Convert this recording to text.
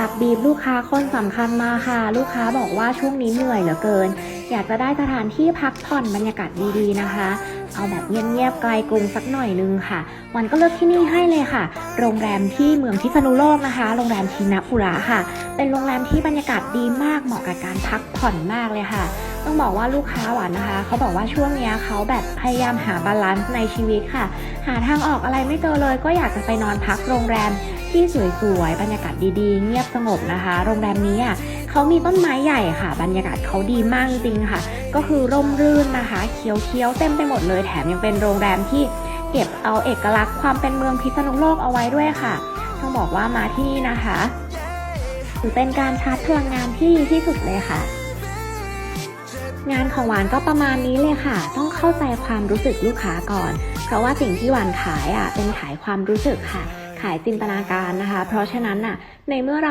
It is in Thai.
รับบีบลูกค้าคนสำคัญมาค่ะ ลูกค้าบอกว่าช่วงนี้เหนื่อยเหลือเกิน อยากจะได้สถานที่พักผ่อนบรรยากาศดีๆนะคะ เอาแบบเงียบๆไกลกรุงสักหน่อยนึงค่ะ วันก็เลือกที่นี่ให้เลยค่ะ โรงแรมที่เมืองพิษณุโลกนะคะ โรงแรมทีนาปุระค่ะ เป็นโรงแรมที่บรรยากาศดีมากเหมาะกับการพักผ่อนมากเลยค่ะต้องบอกว่าลูกค้าหวานนะคะ เขาบอกว่าช่วงนี้เขาแบบพยายามหาบาลานซ์ในชีวิตค่ะ หาทางออกอะไรไม่เจอเลย ก็อยากจะไปนอนพักโรงแรม ที่สวยๆ บรรยากาศดีๆ เงียบสงบนะคะ โรงแรมนี้อะเขามีต้นไม้ใหญ่ค่ะ บรรยากาศเขาดีมากจริงค่ะ ก็คือร่มรื่นนะคะ เขียวๆ เต็มไปหมดเลย แถมยังเป็นโรงแรมที่เก็บเอาเอกลักษณ์ความเป็นเมืองพิษณุโลกเอาไว้ด้วยค่ะ ต้องบอกว่ามาที่นี่นะคะถือเป็นการชาร์จพลังงานที่ดีที่สุดเลยค่ะ งานของหวานก็ประมาณนี้เลยค่ะ ต้องเข้าใจความรู้สึกลูกค้าก่อน เพราะว่าสิ่งที่หวานขายอะเป็นขายความรู้สึกค่ะ ขายจินตนาการนะคะ เพราะฉะนั้นอะในเมื่อเรา